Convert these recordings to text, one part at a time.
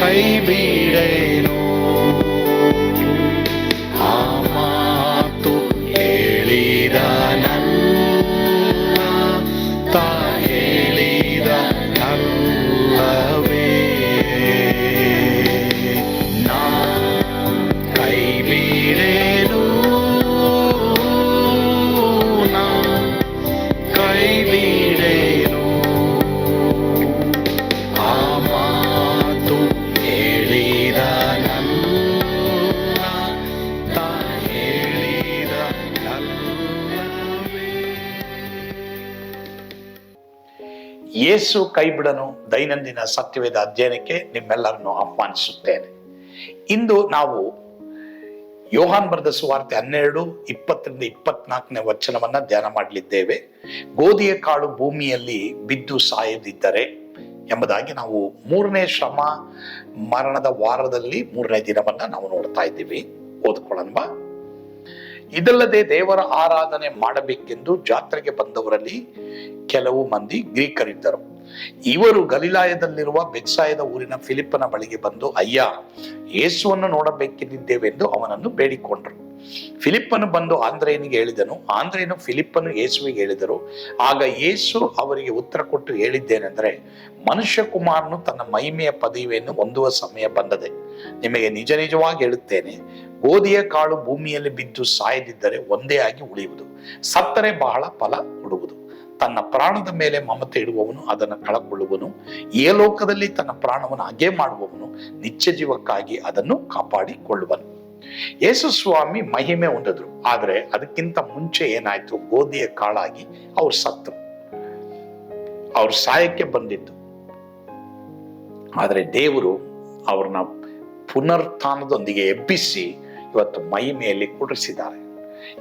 Baby. ಯೇಸು ಕೈಬಿಡನು ದೈನಂದಿನ ಸತ್ಯವೇದ ಅಧ್ಯಯನಕ್ಕೆ ನಿಮ್ಮೆಲ್ಲರನ್ನು ಆಹ್ವಾನಿಸುತ್ತೇನೆ. ಇಂದು ನಾವು ಯೋಹಾನ್ ಬರೆದ ಸುವಾರ್ತೆ ಹನ್ನೆರಡು, ಇಪ್ಪತ್ತರಿಂದ ಇಪ್ಪತ್ನಾಲ್ಕನೇ ವಚನವನ್ನ ಧ್ಯಾನ ಮಾಡಲಿದ್ದೇವೆ. ಗೋಧಿಯ ಕಾಳು ಭೂಮಿಯಲ್ಲಿ ಬಿದ್ದು ಸಾಯದಿದ್ದರೆ ಎಂಬುದಾಗಿ ನಾವು ಮೂರನೇ ಶ್ರಮ ಮರಣದ ವಾರದಲ್ಲಿ ಮೂರನೇ ದಿನವನ್ನ ನಾವು ನೋಡ್ತಾ ಇದ್ದೀವಿ. ಓದ್ಕೊಳ್ಳೋಣ. ಇದಲ್ಲದೆ ದೇವರ ಆರಾಧನೆ ಮಾಡಬೇಕೆಂದು ಜಾತ್ರೆಗೆ ಬಂದವರಲ್ಲಿ ಕೆಲವು ಮಂದಿ ಗ್ರೀಕರಿದ್ದರು. ಇವರು ಗಲೀಲಾಯದಲ್ಲಿರುವ ಬೆಕ್ಸಾಯದ ಊರಿನ ಫಿಲಿಪ್ಪನ ಬಳಿಗೆ ಬಂದು, ಅಯ್ಯ, ಯೇಸುವನ್ನು ನೋಡಬೇಕೆಂದಿದ್ದೇವೆಂದು ಅವನನ್ನು ಬೇಡಿಕೊಂಡರು. ಫಿಲಿಪ್ಪನು ಬಂದು ಆಂದ್ರೇಯನಿಗೆ ಹೇಳಿದನು. ಆಂದ್ರೇಯನು ಫಿಲಿಪ್ಪನು ಯೇಸುವಿಗೆ ಹೇಳಿದರು, ಆಗ ಯೇಸು ಅವರಿಗೆ ಉತ್ತರ ಕೊಟ್ಟು ಹೇಳಿದ್ದೇನೆಂದರೆ ಮನುಷ್ಯ ಕುಮಾರನು ತನ್ನ ಮಹಿಮೆಯ ಪದವಿಯನ್ನು ಹೊಂದುವ ಸಮಯ ಬಂದದೆ. ನಿಮಗೆ ನಿಜ ನಿಜವಾಗಿ ಹೇಳುತ್ತೇನೆ ಗೋಧಿಯ ಕಾಳು ಭೂಮಿಯಲ್ಲಿ ಬಿದ್ದು ಸಾಯದಿದ್ದರೆ ಒಂದೇ ಆಗಿ ಉಳಿಯುವುದು. ಸತ್ತರೆ ಬಹಳ ಫಲ ಕೊಡುವುದು. ತನ್ನ ಪ್ರಾಣದ ಮೇಲೆ ಮಮತೆ ಇಡುವವನು ಅದನ್ನು ಕಳಕೊಳ್ಳುವನು. ಲೋಕದಲ್ಲಿ ತನ್ನ ಪ್ರಾಣವನ್ನು ಹಾಗೆ ಮಾಡುವವನು ನಿತ್ಯ ಜೀವಕ್ಕಾಗಿ ಅದನ್ನು ಕಾಪಾಡಿಕೊಳ್ಳುವನು. ಯೇಸು ಸ್ವಾಮಿ ಮಹಿಮೆ ಹೊಂದಿದ್ರು. ಆದ್ರೆ ಅದಕ್ಕಿಂತ ಮುಂಚೆ ಏನಾಯ್ತು? ಗೋಧಿಯ ಕಾಳಾಗಿ ಅವ್ರು ಸತ್ತು. ಅವ್ರ ಸಾಯಕ್ಕೆ ಬಂದಿದ್ದು. ಆದರೆ ದೇವರು ಅವ್ರನ್ನ ಪುನರ್ಥಾನದೊಂದಿಗೆ ಎಬ್ಬಿಸಿ ಇವತ್ತು ಮಹಿಮೆಯಲ್ಲಿ ಕೂಡಿಸಿದ್ದಾರೆ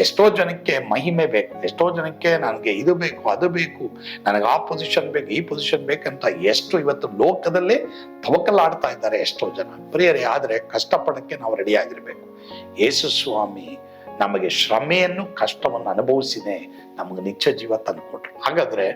ಎಷ್ಟೋ ಜನಕ್ಕೆ ಮಹಿಮೆ ಬೇಕು, ಎಷ್ಟೋ ಜನಕ್ಕೆ ನನಗೆ ಇದು ಬೇಕು, ಅದು ಬೇಕು, ನನಗೆ ಆ ಪೊಸಿಷನ್ ಬೇಕು, ಈ ಪೊಸಿಷನ್ ಬೇಕಂತ ಎಷ್ಟು ಇವತ್ತು ಲೋಕದಲ್ಲೇ ತವಕಲಾಡ್ತಾ ಇದ್ದಾರೆ ಎಷ್ಟೋ ಜನ. ಪ್ರಿಯರೇ, ಆದ್ರೆ ಕಷ್ಟಪಡಕ್ಕೆ ನಾವು ರೆಡಿ ಆಗಿರ್ಬೇಕು. ಯೇಸು ಸ್ವಾಮಿ ನಮಗೆ ಶ್ರಮೆಯನ್ನು, ಕಷ್ಟವನ್ನು ಅನುಭವಿಸಿನೇ ನಮಗೆ ನಿತ್ಯ ಜೀವ ತಂದುಕೊಟ್ರು. ಹಾಗಾದ್ರೆ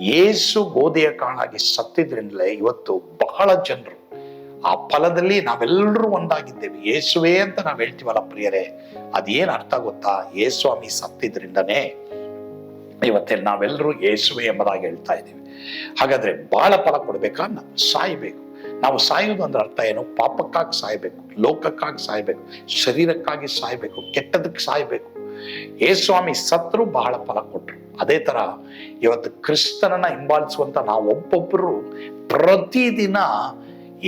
ಏಸು ಗೋಧಿಯ ಕಾಣಾಗಿ ಸತ್ತಿದ್ರಿಂದಲೇ ಇವತ್ತು ಬಹಳ ಜನರು ಆ ಫಲದಲ್ಲಿ ನಾವೆಲ್ಲರೂ ಒಂದಾಗಿದ್ದೇವೆ. ಯೇಸುವೆ ಅಂತ ನಾವು ಹೇಳ್ತೀವಲ್ಲ ಪ್ರಿಯರೇ. ಅದೇನ್ ಅರ್ಥ ಗೊತ್ತಾ? ಯೇಸ್ವಾಮಿ ಸತ್ತಿದ್ರಿಂದನೇ ಇವತ್ತೇ ನಾವೆಲ್ಲರೂ ಯೇಸುವೆ ಎಂಬುದಾಗಿ ಹೇಳ್ತಾ ಇದ್ದೀವಿ. ಹಾಗಾದ್ರೆ ಬಹಳ ಫಲ ಕೊಡ್ಬೇಕಾ? ನಾವು ಸಾಯ್ಬೇಕು. ನಾವು ಸಾಯೋದು ಅಂದ್ರೆ ಅರ್ಥ ಏನು? ಪಾಪಕ್ಕಾಗಿ ಸಾಯ್ಬೇಕು, ಲೋಕಕ್ಕಾಗಿ ಸಾಯ್ಬೇಕು, ಶರೀರಕ್ಕಾಗಿ ಸಾಯ್ಬೇಕು, ಕೆಟ್ಟದಕ್ಕೆ ಸಾಯ್ಬೇಕು. ಯೇಸ್ವಾಮಿ ಸತ್ರು ಬಹಳ ಫಲ ಕೊಟ್ರು. ಅದೇ ತರ ಇವತ್ತು ಕ್ರಿಸ್ತನನ್ನ ಹಿಂಬಾಲಿಸುವಂತ ನಾವು ಒಬ್ಬೊಬ್ಬರು ಪ್ರತಿದಿನ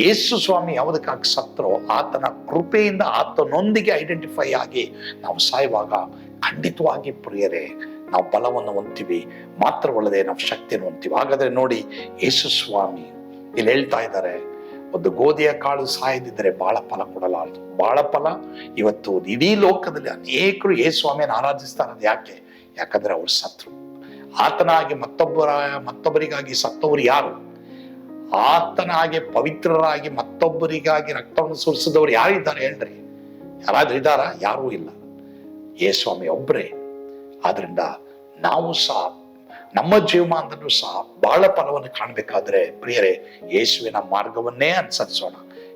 ಯೇಸು ಸ್ವಾಮಿ ಯಾವುದಕ್ಕಾಗಿ ಸತ್ರೋ ಆತನ ಕೃಪೆಯಿಂದ ಆತನೊಂದಿಗೆ ಐಡೆಂಟಿಫೈ ಆಗಿ ನಾವು ಸಾಯುವಾಗ ಖಂಡಿತವಾಗಿ ಪ್ರಿಯರೇ, ನಾವು ಬಲವನ್ನು ಹೊಂತೀವಿ ಮಾತ್ರವಲ್ಲದೆ ನಾವು ಶಕ್ತಿಯನ್ನು ಹೊಂತೀವಿ ಹಾಗಾದ್ರೆ ನೋಡಿ ಯೇಸು ಸ್ವಾಮಿ ಇಲ್ಲಿ ಹೇಳ್ತಾ ಇದ್ದಾರೆ, ಒಂದು ಗೋಧಿಯ ಕಾಳು ಸಾಯದಿದ್ದರೆ ಬಾಳ ಫಲ ಕೊಡಲಾರದು. ಬಾಳ ಫಲ? ಇವತ್ತು ಇಡೀ ಲೋಕದಲ್ಲಿ ಅನೇಕರು ಯೇಸು ಸ್ವಾಮಿಯನ್ನು ಆರಾಧಿಸ್ತಾರೆ. ಯಾಕೆ? ಯಾಕಂದ್ರೆ ಅವ್ರು ಸತ್ರು. ಆತನಾಗಿ ಮತ್ತೊಬ್ಬರ, ಮತ್ತೊಬ್ಬರಿಗಾಗಿ ಸತ್ತವರು ಯಾರು? ಆತನ ಹಾಗೆ ಪವಿತ್ರರಾಗಿ ಮತ್ತೊಬ್ಬರಿಗಾಗಿ ರಕ್ತವನ್ನು ಸುರಿಸಿದವರು ಯಾರಿದ್ದಾರೆ ಹೇಳ್ರಿ ಯಾರಾದ್ರೂ ಇದ್ದಾರ? ಯಾರೂ ಇಲ್ಲ. ಏ ಸ್ವಾಮಿ ಒಬ್ಬರೇ ಆದ್ರಿಂದ ನಾವು ಸಹ, ನಮ್ಮ ಜೀವಮಾನದಲ್ಲೂ ಸಹ ಬಹಳ ಫಲವನ್ನು ಕಾಣಬೇಕಾದ್ರೆ ಪ್ರಿಯರೇ, ಯೇಸುವಿನ ಮಾರ್ಗವನ್ನೇ ಅನುಸರಿಸೋಣ.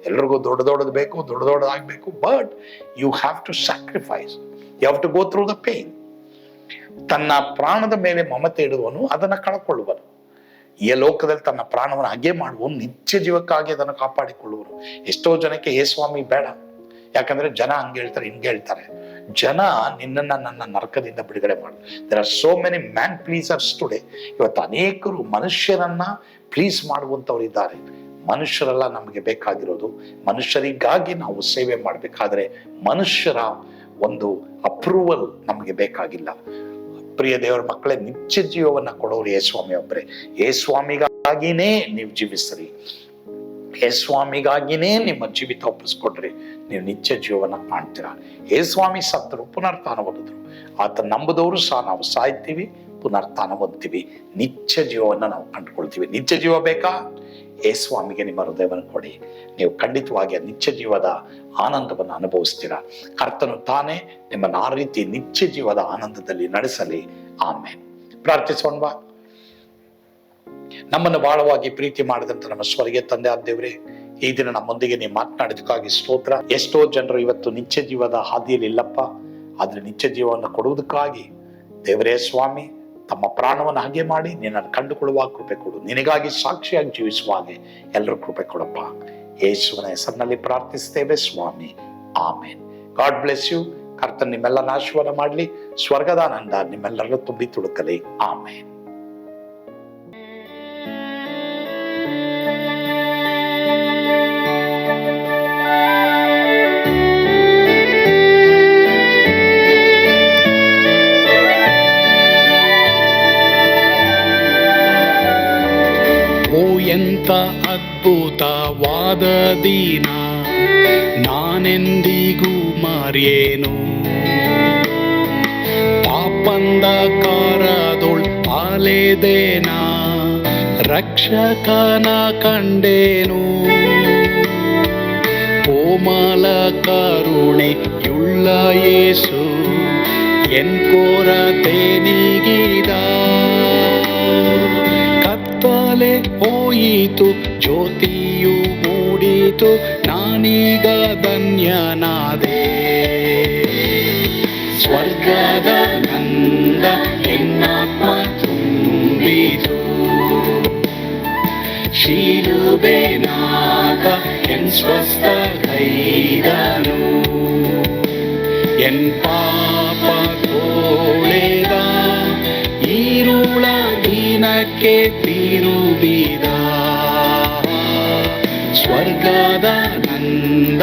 ಎಲ್ರಿಗೂ ದೊಡ್ಡ ದೊಡ್ಡದು ಬೇಕು, ದೊಡ್ಡ ದೊಡ್ಡದಾಗಬೇಕು but you have to sacrifice you have to go through the pain ತನ್ನ ಪ್ರಾಣದ ಮೇಲೆ ಮಮತೆ ಇಡುವನು ಅದನ್ನು ಕಳ್ಕೊಳ್ಳುವನು. ಈ ಲೋಕದಲ್ಲಿ ತನ್ನ ಪ್ರಾಣವನ್ನು ಹಾಗೆ ಮಾಡುವ ನಿತ್ಯ ಜೀವಕ್ಕಾಗಿ ಅದನ್ನು ಕಾಪಾಡಿಕೊಳ್ಳುವರು ಎಷ್ಟೋ ಜನಕ್ಕೆ ಹೇ ಸ್ವಾಮಿ ಬೇಡ. ಯಾಕಂದ್ರೆ ಜನ ಹಂಗೆ ಹೇಳ್ತಾರೆ, ಹಿಂಗೆ ಹೇಳ್ತಾರೆ. ಜನ ನಿನ್ನನ್ನ ನನ್ನ ನರಕದಿಂದ ಬಿಡುಗಡೆ ಮಾಡು. There are so many man pleasers today ಇವತ್ತು ಅನೇಕರು ಮನುಷ್ಯರನ್ನ ಪ್ಲೀಸ್ ಮಾಡುವಂತವ್ರು ಇದ್ದಾರೆ. ಮನುಷ್ಯರೆಲ್ಲ ನಮಗೆ ಬೇಕಾಗಿರೋದು, ಮನುಷ್ಯರಿಗಾಗಿ ನಾವು ಸೇವೆ ಮಾಡಬೇಕಾದ್ರೆ ಮನುಷ್ಯರ ಒಂದು ಅಪ್ರೂವಲ್ ನಮಗೆ ಬೇಕಾಗಿಲ್ಲ. ಪ್ರಿಯ ದೇವರ ಮಕ್ಕಳೇ, ನಿತ್ಯ ಜೀವವನ್ನ ಕೊಡೋರು ಯೇ ಸ್ವಾಮಿ ಒಬ್ಬರೇ. ಯೇ ಸ್ವಾಮಿಗಾಗಿನೇ ನೀವು ಜೀವಿಸ್ರಿ. ಯೇ ಸ್ವಾಮಿಗಾಗಿನೇ ನಿಮ್ಮ ಜೀವಿತ ಒಪ್ಪಿಸ್ಕೊಡ್ರಿ. ನೀವು ನಿತ್ಯ ಜೀವನ ಕಾಣ್ತೀರಾ. ಯೇ ಸ್ವಾಮಿ ಸತ್ತರು ಪುನರ್ತಾನ ಹೊಡೆದ್ರು ಆತ ನಂಬುದವರು ಸಹ ನಾವು ಸಾಯ್ತೀವಿ. ಪುನರ್ತಾನ ಹೊಂದ್ತೀವಿ ನಿತ್ಯ ಜೀವವನ್ನು ನಾವು ಕಂಡುಕೊಳ್ತೀವಿ. ನಿತ್ಯ ಜೀವ ಬೇಕಾ? ಏ ಸ್ವಾಮಿಗೆ ನಿಮ್ಮ ಹೃದಯವನ್ನು ಕೊಡಿ. ನೀವು ಖಂಡಿತವಾಗಿ ಆ ನಿತ್ಯ ಜೀವದ ಆನಂದವನ್ನು ಅನುಭವಿಸ್ತೀರಾ. ಕರ್ತನು ತಾನೇ ನಿಮ್ಮನ್ನು ಆ ರೀತಿ ನಿತ್ಯ ಜೀವದ ಆನಂದದಲ್ಲಿ ನಡೆಸಲಿ. ಆಮೇಲೆ ಪ್ರಾರ್ಥಿಸೋಣವಾ? ನಮ್ಮನ್ನು ಬಹಳವಾಗಿ ಪ್ರೀತಿ ಮಾಡಿದಂತ ನಮ್ಮ ಸ್ವರ್ಗೀಯ ತಂದೆ ಆದ ದೇವ್ರೆ, ಈ ದಿನ ನಮ್ಮೊಂದಿಗೆ ನೀವು ಮಾತನಾಡಿದಕ್ಕಾಗಿ ಸ್ತೋತ್ರ. ಎಷ್ಟೋ ಜನರು ಇವತ್ತು ನಿತ್ಯ ಜೀವದ ಹಾದಿಯಲ್ಲಿ ಇಲ್ಲಪ್ಪ. ಆದ್ರೆ ನಿತ್ಯ ಜೀವವನ್ನು ಕೊಡುವುದಕ್ಕಾಗಿ ದೇವರೇ ಸ್ವಾಮಿ ತಮ್ಮ ಪ್ರಾಣವನ್ನು ಹಾಗೆ ಮಾಡಿ ನಿನ್ನನ್ನು ಕಂಡುಕೊಳ್ಳುವ ಕೃಪೆ ಕೊಡು. ನಿನಗಾಗಿ ಸಾಕ್ಷಿಯಾಗಿ ಜೀವಿಸುವ ಹಾಗೆ ಎಲ್ಲರೂ ಕೃಪೆ ಕೊಡಪ್ಪ. ಯೇಸುವನ ಹೆಸರಿನಲ್ಲಿ ಪ್ರಾರ್ಥಿಸ್ತೇವೆ ಸ್ವಾಮಿ. ಆಮೇನ್. God bless you. ಕರ್ತನ್ ನಿಮ್ಮೆಲ್ಲ ನಾಶವನ್ನ ಮಾಡಲಿ. ಸ್ವರ್ಗದಾನಂದ ನಿಮ್ಮೆಲ್ಲರನ್ನು ತುಂಬಿ ತುಡುಕಲಿ ಆಮೇನ್. ದಿನ, ನಾನೆಂದಿಗೂ ಮಾರಿಯೇನು? ಪಾಪಂದ ಕಾರದೊಳ್ ಅಲೆದೇನ ರಕ್ಷಕನ ಕಂಡೇನು? ಕೋಮಲ ಕರುಣೆ ಯೇಸು, ಎನ್ ತೇನಿಗಿದ ನೀಗಿದ? ಕತ್ತಲೆ ಹೋಯಿತು ಜ್ಯೋತಿಯು ಮೂಡಿತು ನಾನೀಗ ಧನ್ಯನಾದೆ ಸ್ವರ್ಗದ ನಂದ ಎನ್ನಾತ್ಮ ತುಂಬಿತು ಶಿಲುಬೆನಾದ ಎನ್ ಸ್ವಸ್ಥ ಕೈದನು ಎನ್ ಪಾಪ ತೋಳೆದ ಈರುಳ ದಿನಕ್ಕೆ ತಿರುಬಿದ ಸ್ವರ್ಗದ ನಂದ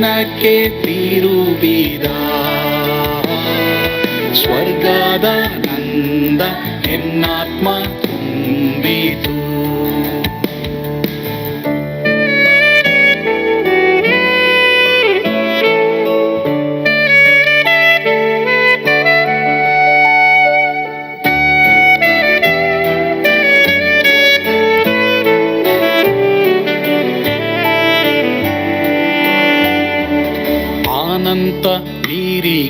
ದಿನಕ್ಕೆ ತಿರುಬಿದ ಸ್ವರ್ಗದ ನಂದ ಎನ್ನಾತ್ಮ ತುಂಬಿತು.